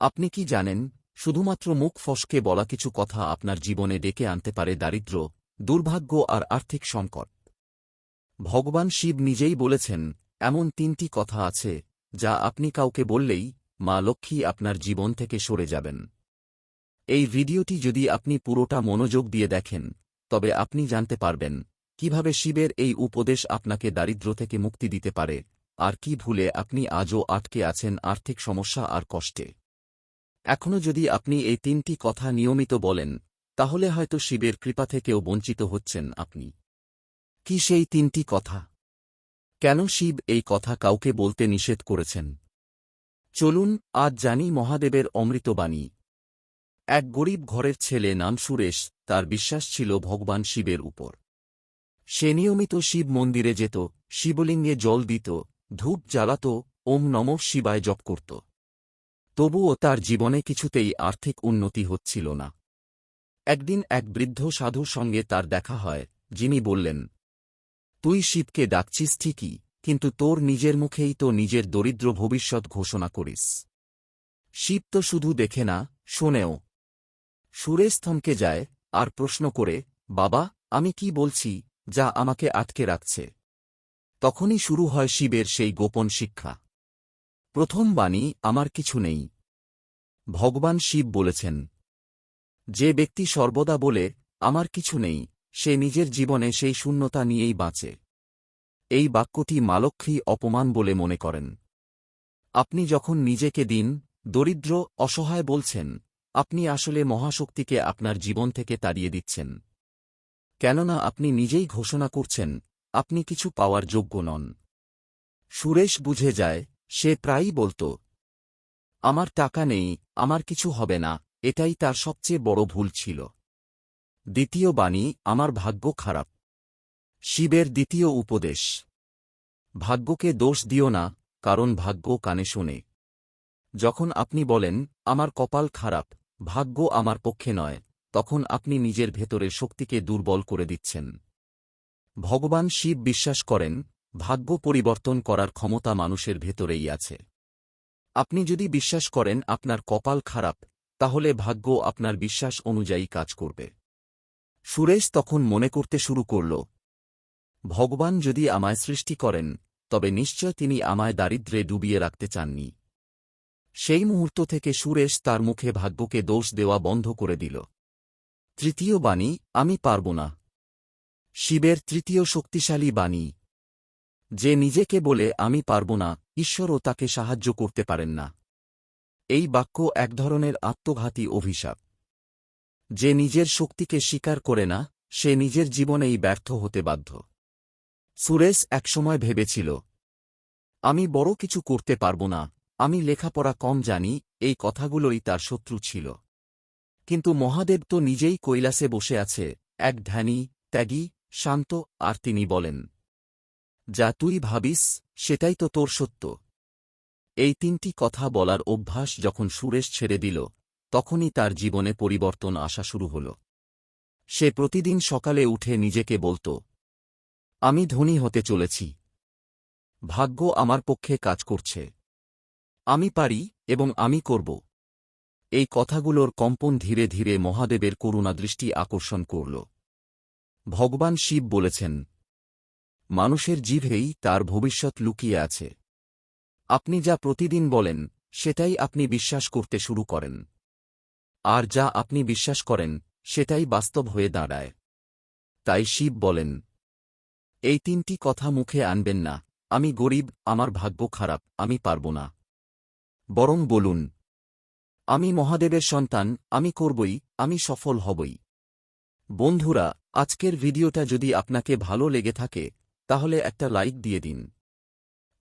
আপনি কি জানেন, শুধুমাত্র মুখ ফসকে বলা কিছু কথা আপনার জীবনে ডেকে আনতে পারে দারিদ্র, দুর্ভাগ্য আর আর্থিক সংকট। ভগবান শিব নিজেই বলেছেন, এমন তিনটি কথা আছে, যা আপনি কাউকে বললেই মা লক্ষ্মী আপনার জীবন থেকে সরে যাবেন। এই ভিডিওটি যদি আপনি পুরোটা মনোযোগ দিয়ে দেখেন, তবে আপনি জানতে পারবেন, কীভাবে শিবের এই উপদেশ আপনাকে দারিদ্র থেকে মুক্তি দিতে পারে, আর কি ভুলে আপনি আজও আটকে আছেন আর্থিক সমস্যা আর কষ্টে। এখনও যদি আপনি এই তিনটি কথা নিয়মিত বলেন, তাহলে হয়তো শিবের কৃপা থেকেও বঞ্চিত হচ্ছেন আপনি। কি সেই তিনটি কথা? কেন শিব এই কথা কাউকে বলতে নিষেধ করেছেন? চলুন, আজ জানি মহাদেবের অমৃতবাণী এক গরিব ঘরের ছেলে নাম সুরেশ, তার বিশ্বাস ছিল ভগবান শিবের উপর। সে নিয়মিত শিব মন্দিরে যেত, শিবলিঙ্গে জল দিত, ধূপ জ্বালাত, ওম নম শিবায় জপ করত। তবুও তার জীবনে কিছুতেই আর্থিক উন্নতি হচ্ছিল না। একদিন এক বৃদ্ধ সাধুর সঙ্গে তার দেখা হয়, যিনি বললেন, তুই শিবকে ডাকছিস ঠিকই, কিন্তু তোর নিজের মুখেই তো নিজের দরিদ্র ভবিষ্যৎ ঘোষণা করিস। শিব তো শুধু দেখে না, শোনেও। সুরেশ থমকে যায় আর প্রশ্ন করে, বাবা, আমি কি বলছি, যা আমাকে আটকে রাখছে? তখনই শুরু হয় শিবের সেই গোপন শিক্ষা। প্রথম বাণী আমার কিছু নেই। ভগবান শিব বলেছেন, যে ব্যক্তি সর্বদা বলে, আমার কিছু নেই, সে নিজের জীবনে সেই শূন্যতা নিয়েই বাঁচে। এই বাক্যটি মালক্ষী অপমান বলে মনে করেন। আপনি যখন নিজেকে দিন, দরিদ্র, অসহায় বলছেন, আপনি আসলে মহাশক্তিকে আপনার জীবন থেকে তাড়িয়ে দিচ্ছেন। কেননা আপনি নিজেই ঘোষণা করছেন, আপনি কিছু পাওয়ার যোগ্য নন। সুরেশ বুঝে যায় সে প্রায়ই বলত, আমার টাকা নেই, আমার কিছু হবে না, এটাই তার সবচেয়ে বড় ভুল ছিল। দ্বিতীয় বাণী, আমার ভাগ্য খারাপ। শিবের দ্বিতীয় উপদেশ, ভাগ্যকে দোষ দিও না, কারণ ভাগ্য কানে শোনে। যখন আপনি বলেন, আমার কপাল খারাপ, ভাগ্য আমার পক্ষে নয়, তখন আপনি নিজের ভেতরের শক্তিকে দুর্বল করে দিচ্ছেন। ভগবান শিব বিশ্বাস করেন ভাগ্য পরিবর্তন করার ক্ষমতা মানুষের ভেতরেই আছে। আপনি যদি বিশ্বাস করেন আপনার কপাল খারাপ, তাহলে ভাগ্য আপনার বিশ্বাস অনুযায়ী কাজ করবে। সুরেশ তখন মনে করতে শুরু করল, ভগবান যদি আমায় সৃষ্টি করেন, তবে নিশ্চয় তিনি আমায় দারিদ্রে ডুবিয়ে রাখতে চাননি। সেই মুহূর্ত থেকে সুরেশ তার মুখে ভাগ্যকে দোষ দেওয়া বন্ধ করে দিল। তৃতীয় বাণী, আমি পারব না। শিবের তৃতীয় শক্তিশালী বাণী যে নিজেকে বলে, আমি পারব না, ঈশ্বরও তাকে সাহায্য করতে পারেন না। এই বাক্য এক ধরনের আত্মঘাতী অভিশাপ। যে নিজের শক্তিকে স্বীকার করে না, সে নিজের জীবনেই ব্যর্থ হতে বাধ্য। সুরেশ একসময় ভেবেছিল, আমি বড় কিছু করতে পারব না, আমি লেখাপড়া কম জানি, এই কথাগুলোই তার শত্রু ছিল। কিন্তু মহাদেব তো নিজেই কৈলাসে বসে আছে, এক ধ্যানী, ত্যাগী, শান্ত, আর তিনি বলেন যা তুই ভাবিস, সেটাই তো তোর সত্য। এই তিনটি কথা বলার অভ্যাস যখন সুরেশ ছেড়ে দিল, তখনই তার জীবনে পরিবর্তন আসা শুরু হল। সে প্রতিদিন সকালে উঠে নিজেকে বলত, আমি ধনী হতে চলেছি। ভাগ্য আমার পক্ষে কাজ করছে। আমি পারি এবং আমি করব। এই কথাগুলোর কম্পন ধীরে ধীরে মহাদেবের করুণাদৃষ্টি আকর্ষণ করল। ভগবান শিব বলেছেন মানুষের জিভেই তার ভবিষ্যৎ লুকিয়ে আছে। আপনি যা প্রতিদিন বলেন, সেটাই আপনি বিশ্বাস করতে শুরু করেন। আর যা আপনি বিশ্বাস করেন, সেটাই বাস্তব হয়ে দাঁড়ায়। তাই শিব বলেন, এই তিনটি কথা মুখে আনবেন না, আমি গরিব, আমার ভাগ্য খারাপ, আমি পারব না। বরং বলুন, আমি মহাদেবের সন্তান, আমি করবই, আমি সফল হবই। বন্ধুরা, আজকের ভিডিওটা যদি আপনাকে ভালো লেগে থাকে তাহলে একটা লাইক দিয়ে দিন।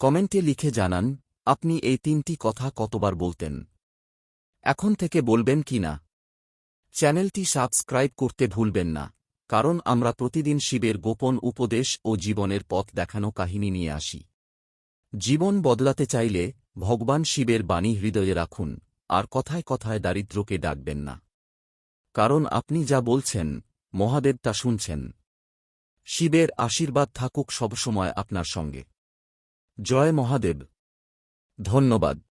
কমেন্টে লিখে জানান, আপনি এই তিনটি কথা কতবার বলতেন? এখন থেকে বলবেন কি না? চ্যানেলটি সাবস্ক্রাইব করতে ভুলবেন না, কারণ আমরা প্রতিদিন শিবের গোপন উপদেশ ও জীবনের পথ দেখানো কাহিনী নিয়ে আসি। জীবন বদলাতে চাইলে ভগবান শিবের বাণী হৃদয়ে রাখুন, আর কথায় কথায় দারিদ্রকে ডাকবেন না। কারণ আপনি যা বলছেন মহাদেব তা শুনছেন। শিবের আশীর্বাদ থাকুক সবসময় আপনার সঙ্গে। জয় মহাদেব। ধন্যবাদ।